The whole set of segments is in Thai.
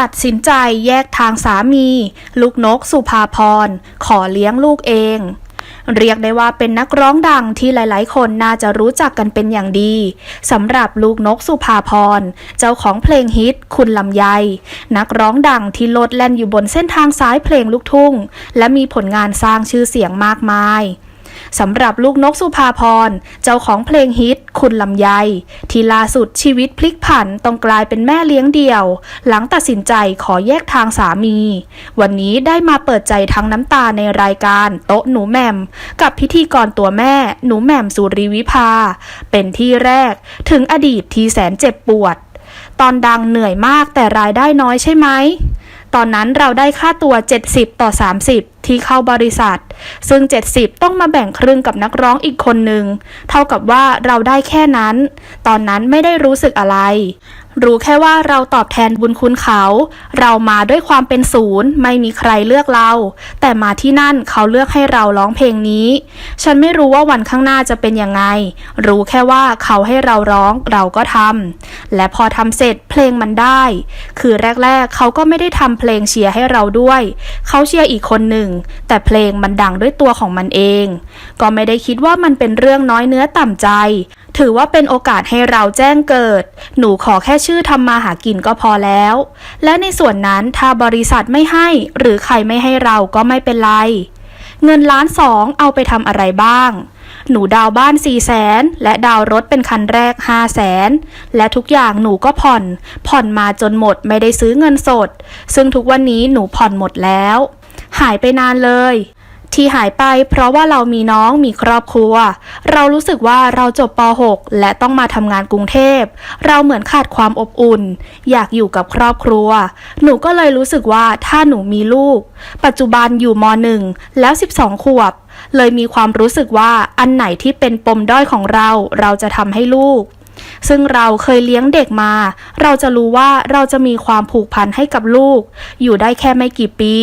ตัดสินใจแยกทางสามี ลูกนกสุภาพร ขอเลี้ยงลูกเอง เรียกได้ว่าเป็นนักร้องดังที่หลาย ๆ คนน่าจะรู้จักกันเป็นอย่างดีสำหรับลูกนกสุภาพร เจ้าของเพลงฮิต คุณลำไย นักร้องดังที่โลดแล่นอยู่บนเส้นทางซ้ายเพลงลูกทุ่ง และมีผลงานสร้างชื่อเสียงมากมาย สำหรับลูกนกสุภาพร เจ้าของเพลงฮิต คุณลำไย ที่ล่าสุดชีวิตพลิกผันต้องกลายเป็นแม่เลี้ยงเดี่ยว หลังตัดสินใจขอแยกทางสามี วันนี้ได้มาเปิดใจทั้งน้ำตาในรายการโต๊ะหนูแหม่ม กับพิธีกรตัวแม่หนูแหม่มสุริวิภา เป็นที่แรกถึงอดีตที่แสนเจ็บปวด ตอนดังเหนื่อยมากแต่รายได้น้อยใช่ไหมตอนนั้นเราได้ค่าตัว 70 ต่อ 30 ที่เข้าบริษัท ซึ่ง 70 ต้องมาแบ่งครึ่งกับนักร้องอีกคนหนึ่ง เท่ากับว่าเราได้แค่นั้น ตอนนั้นไม่ได้รู้สึกอะไร รู้แค่ว่าเราตอบแทนบุญคุณเขา เรามาด้วยความเป็นศูนย์ไม่มีใครเลือกเรา แต่มาที่นั่นเขาเลือกให้เราร้องเพลงนี้ ฉันไม่รู้ว่าวันข้างหน้าจะเป็นยังไง รู้แค่ว่าเขาให้เราร้องเราก็ทำและพอทำเสร็จเพลงมันได้ คือแรกๆ เขาก็ไม่ได้ทำเพลงเชียร์ให้เราด้วย เขาเชียร์อีกคนหนึ่ง แต่เพลงมันดังด้วยตัวของมันเอง ก็ไม่ได้คิดว่ามันเป็นเรื่องน้อยเนื้อต่ำใจ ถือว่าเป็นโอกาสให้เราแจ้งเกิด หนูขอแค่ชื่อทำมาหากินก็พอแล้ว และในส่วนนั้นถ้าบริษัทไม่ให้ หรือใครไม่ให้เราก็ไม่เป็นไร เงินล้านสองเอาไปทำอะไรบ้าง หนูดาวบ้าน4ี่แสนและดาวรถเป็นคันแรก5 0 0แสนและทุกอย่างหนูก็ผ่อน ผ่อนมาจนหมดไม่ได้ซื้อเงินสด ซึ่งทุกวันนี้หนูผ่อนหมดแล้ว หายไปนานเลย ที่หายไปเพราะว่าเรามีน้องมีครอบครัว เรารู้สึกว่าเราจบป .6 และต้องมาทำงานกรุงเทพ เราเหมือนขาดความอบอุ่น อยากอยู่กับครอบครัว หนูก็เลยรู้สึกว่าถ้าหนูมีลูก ปัจจุบันอยู่ม .1 แล้ว 12 ขวบ เลยมีความรู้สึกว่าอันไหนที่เป็นปมด้อยของเรา เราจะทำให้ลูกซึ่งเราเคยเลี้ยงเด็กมา เราจะรู้ว่าเราจะมีความผูกพันให้กับลูก อยู่ได้แค่ไม่กี่ปี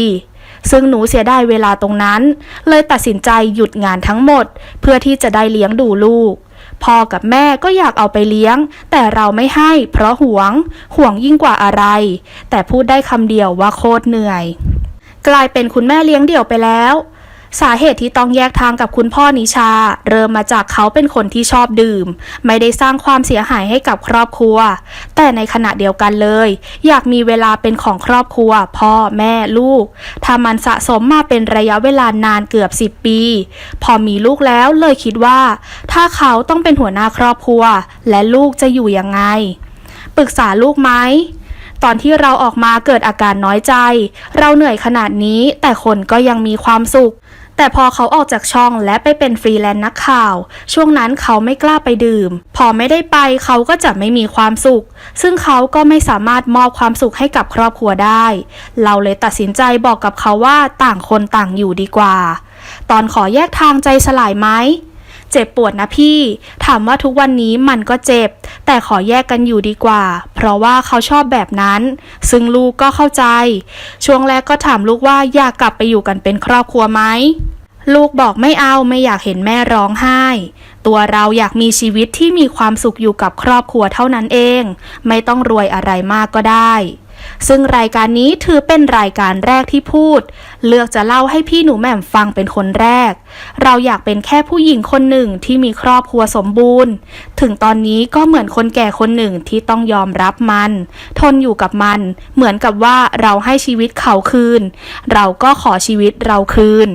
ซึ่งหนูเสียดายเวลาตรงนั้น เลยตัดสินใจหยุดงานทั้งหมด เพื่อที่จะได้เลี้ยงดูลูกพ่อกับแม่ก็อยากเอาไปเลี้ยง แต่เราไม่ให้ เพราะหวง ห่วงยิ่งกว่าอะไร แต่พูดได้คำเดียวว่าโคตรเหนื่อย กลายเป็นคุณแม่เลี้ยงเดี่ยวไปแล้ว สาเหตุที่ต้องแยกทางกับคุณพ่อนิชา เริ่มมาจากเขาเป็นคนที่ชอบดื่ม ไม่ได้สร้างความเสียหายให้กับครอบครัว แต่ในขณะเดียวกันเลย อยากมีเวลาเป็นของครอบครัว พ่อแม่ลูกถ้ามันสะสมมาเป็นระยะเวลานานเกือบ 10 ปี พอมีลูกแล้วเลยคิดว่า ถ้าเขาต้องเป็นหัวหน้าครอบครัว และลูกจะอยู่ยังไง ปรึกษาลูกไหม ตอนที่เราออกมาเกิดอาการน้อยใจ เราเหนื่อยขนาดนี้ แต่คนก็ยังมีความสุข แต่พอเขาออกจากช่องและไปเป็นฟรีแลนซ์นักข่าว ช่วงนั้นเขาไม่กล้าไปดื่ม พอไม่ได้ไปเขาก็จะไม่มีความสุข ซึ่งเขาก็ไม่สามารถมอบความสุขให้กับครอบครัวได้ เราเลยตัดสินใจบอกกับเขาว่าต่างคนต่างอยู่ดีกว่า ตอนขอแยกทางใจสลายไหม เจ็บปวดนะพี่ ถามว่าทุกวันนี้มันก็เจ็บ แต่ขอแยกกันอยู่ดีกว่า เพราะว่าเขาชอบแบบนั้น ซึ่งลูกก็เข้าใจ ช่วงแรกก็ถามลูกว่าอยากกลับไปอยู่กันเป็นครอบครัวไหมลูกบอกไม่เอาไม่อยากเห็นแม่ร้องไห้ ตัวเราอยากมีชีวิตที่มีความสุขอยู่กับครอบครัวเท่านั้นเอง ไม่ต้องรวยอะไรมากก็ได้ ซึ่งรายการนี้ถือเป็นรายการแรกที่พูด เลือกจะเล่าให้พี่หนูแหม่มฟังเป็นคนแรก เราอยากเป็นแค่ผู้หญิงคนหนึ่งที่มีครอบครัวสมบูรณ์ ถึงตอนนี้ก็เหมือนคนแก่คนหนึ่งที่ต้องยอมรับมัน ทนอยู่กับมัน เหมือนกับว่าเราให้ชีวิตเขาคืน เราก็ขอชีวิตเราคืน